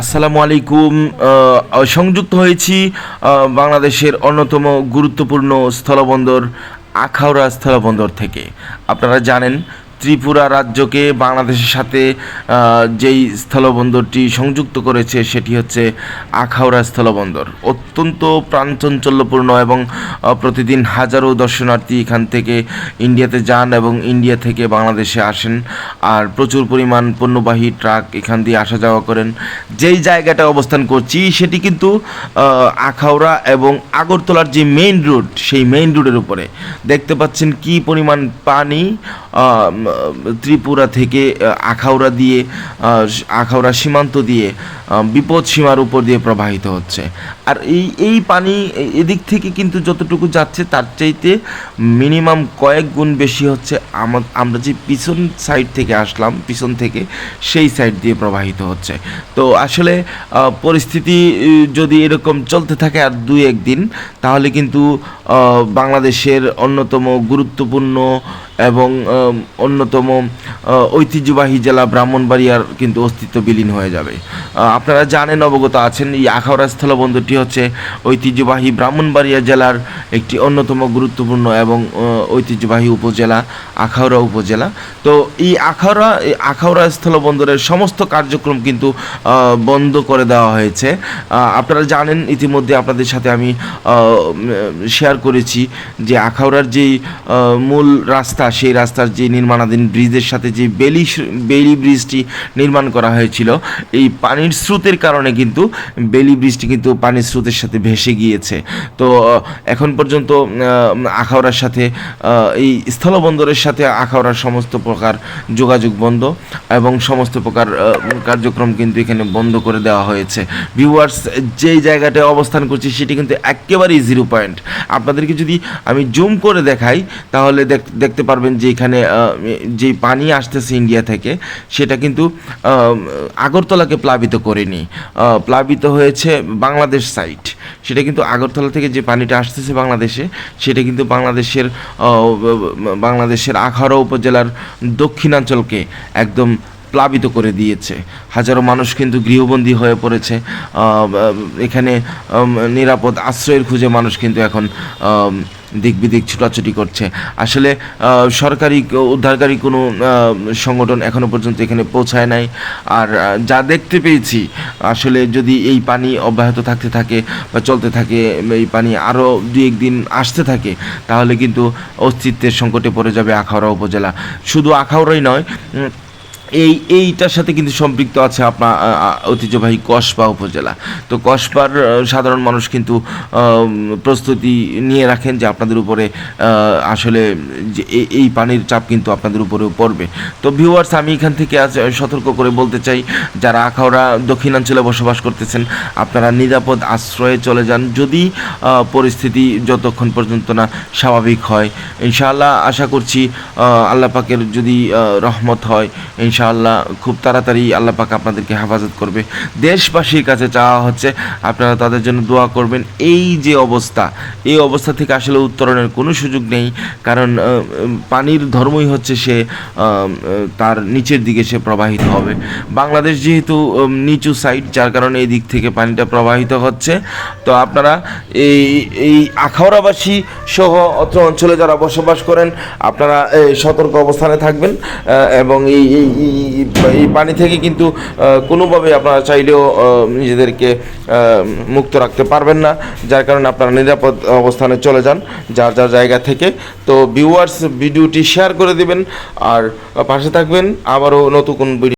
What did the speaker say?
আসসালামু আলাইকুম সংযুক্ত হয়েছি বাংলাদেশের অন্যতম গুরুত্বপূর্ণ স্থলবন্দর আখাউড়া স্থলবন্দর থেকে। আপনারা জানেন ত্রিপুরা রাজ্যকে বাংলাদেশের সাথে যেই স্থলবন্দরটি সংযুক্ত করেছে সেটি হচ্ছে আখাউড়া স্থলবন্দর। অত্যন্ত প্রাণচঞ্চল্যপূর্ণ এবং প্রতিদিন হাজারো দর্শনার্থী এখান থেকে ইন্ডিয়াতে যান এবং ইন্ডিয়া থেকে বাংলাদেশে আসেন। আর প্রচুর পরিমাণ পণ্যবাহী ট্রাক এখান দিয়ে আসা যাওয়া করেন। যেই জায়গাটা অবস্থান করছি সেটি কিন্তু আখাউড়া এবং আগরতলার যে মেইন রোড, সেই মেইন রোডের উপরে। দেখতে পাচ্ছেন কি পরিমাণ পানি ত্রিপুরা থেকে আখাউড়া দিয়ে আখাউড়া সীমান্ত দিয়ে বিপদ সীমার উপর দিয়ে প্রবাহিত হচ্ছে। আর এই এই পানি এদিক থেকে কিন্তু যতটুকু যাচ্ছে, তার চাইতে মিনিমাম কয়েক গুণ বেশি হচ্ছে আমা- আমরা যে পিছন সাইড থেকে আসলাম, পিছন থেকে সেই সাইড দিয়ে প্রবাহিত হচ্ছে। তো আসলে পরিস্থিতি যদি এরকম চলতে থাকে আর দুই একদিন, তাহলে কিন্তু বাংলাদেশের অন্যতম গুরুত্বপূর্ণ এবং অন্যতম ঐতিহ্যবাহী জেলা ব্রাহ্মণবাড়িয়ার কিন্তু অস্তিত্ব বিলীন হয়ে যাবে। আপনারা জানেন, অবগত আছেন, এই আখাউড়া স্থলবন্দরটি হচ্ছে ঐতিহ্যবাহী ব্রাহ্মণবাড়িয়া জেলার একটি অন্যতম গুরুত্বপূর্ণ এবং ঐতিহ্যবাহী উপজেলা, আখাউড়া উপজেলা। তো এই আখাউড়া এই আখাউড়া স্থলবন্দরের সমস্ত কার্যক্রম কিন্তু বন্ধ করে দেওয়া হয়েছে। আপনারা জানেন, ইতিমধ্যে আপনাদের সাথে আমি শেয়ার করেছি যে আখাউড়ার যেই মূল রাস্তা, সেই রাস্তার যে নির্মাণাধীন ব্রিজের সাথে যে বেলি বেলি ব্রিজটি নির্মাণ করা হয়েছিল, এই পানির স্রোতের কারণে কিন্তু বেলি ব্রিজটি কিন্তু পানির স্রোতের সাথে ভেসে গিয়েছে। তো এখন পর্যন্ত আখাউড়ার সাথে এই স্থলবন্দরের সাথে আখাউড়ার সমস্ত প্রকার যোগাযোগ বন্ধ এবং সমস্ত প্রকার কার্যক্রম কিন্তু এখানে বন্ধ করে দেওয়া হয়েছে। ভিউয়ার্স, যেই জায়গাটায় অবস্থান করছি সেটি কিন্তু একেবারেই জিরো পয়েন্ট। আপনাদেরকে যদি আমি জুম করে দেখাই, তাহলে দেখ- দেখতে পারবেন যে এখানে যে পানি আসতেছে ইন্ডিয়া থেকে, সেটা কিন্তু আগরতলাকে প্লাবিত করেনি। প্লাবিত হয়েছে বাংলাদেশ সাইড সেটা কিন্তু আগরতলা থেকে যে পানিটা আসতেছে বাংলাদেশে, সেটা কিন্তু বাংলাদেশের বাংলাদেশের আখাউড়া উপজেলার দক্ষিণাঞ্চলকে একদম প্লাবিত করে দিয়েছে। হাজারো মানুষ কিন্তু গৃহবন্দী হয়ে পড়েছে। এখানে নিরাপদ আশ্রয়ের খুঁজে মানুষ কিন্তু এখন দিক বিদিক ছুটাছুটি করছে। আসলে সরকারি উদ্ধারকারী কোনো সংগঠন এখনও পর্যন্ত এখানে পৌঁছায় নাই। আর যা দেখতে পেয়েছি, আসলে যদি এই পানি অব্যাহত থাকতে থাকে বা চলতে থাকে, এই পানি আরও দুই একদিন আসতে থাকে, তাহলে কিন্তু অস্তিত্বের সংকটে পড়ে যাবে আখাউড়া উপজেলা। শুধু আখাউড়াই নয় এই, এইটার সাথে কিন্তু সম্পৃক্ত আছে আপনার ঐতিহ্যবাহী কসবা উপজেলা। তো কসবার সাধারণ মানুষ কিন্তু প্রস্তুতি নিয়ে রাখেন যে আপনাদের উপরে আসলে যে এই- পানির চাপ কিন্তু আপনাদের উপরেও পড়বে। তো ভিউয়ার্স আমি এখান থেকে আজ সতর্ক করে বলতে চাই, যারা আখাউড়া দক্ষিণাঞ্চলে বসবাস করতেছেন, আপনারা নিরাপদ আশ্রয়ে চলে যান। যদি পরিস্থিতি যতক্ষণ পর্যন্ত না স্বাভাবিক হয়, ইনশাআল্লাহ আশা করছি আল্লাহ পাকের যদি রহমত হয় ইনশাআল্লাহ খুব তাড়াতাড়ি আল্লাহ পাক আপনাদেরকে হেফাজত করবে। দেশবাসীর কাছে চাওয়া হচ্ছে আপনারা তাদের জন্য দোয়া করবেন। এই যে অবস্থা, এই অবস্থা থেকে আসলে উত্তরণের কোনো সুযোগ নেই। কারণ পানির ধর্মই হচ্ছে সে তার নিচের দিকে সে প্রবাহিত হবে। বাংলাদেশ যেহেতু নিচু সাইড যার কারণে এই দিক থেকে পানিটা প্রবাহিত হচ্ছে। তো আপনারা এই এই আখাউড়াবাসী সহ অত্র অঞ্চলে যারা বসবাস করেন, আপনারা সতর্ক অবস্থানে থাকবেন এবং এই এই এই- পানি থেকে কিন্তু কোনোভাবে আপনারা চাইলেও নিজেদেরকে মুক্ত রাখতে পারবেন না, যার কারণে আপনারা নিরাপদ অবস্থানে চলে যান, যার যার জায়গা থেকে। তো ভিউয়ার্স ভিডিওটি শেয়ার করে দিবেন, আর পাশে থাকবেন, আবারও নতুন ভিডিও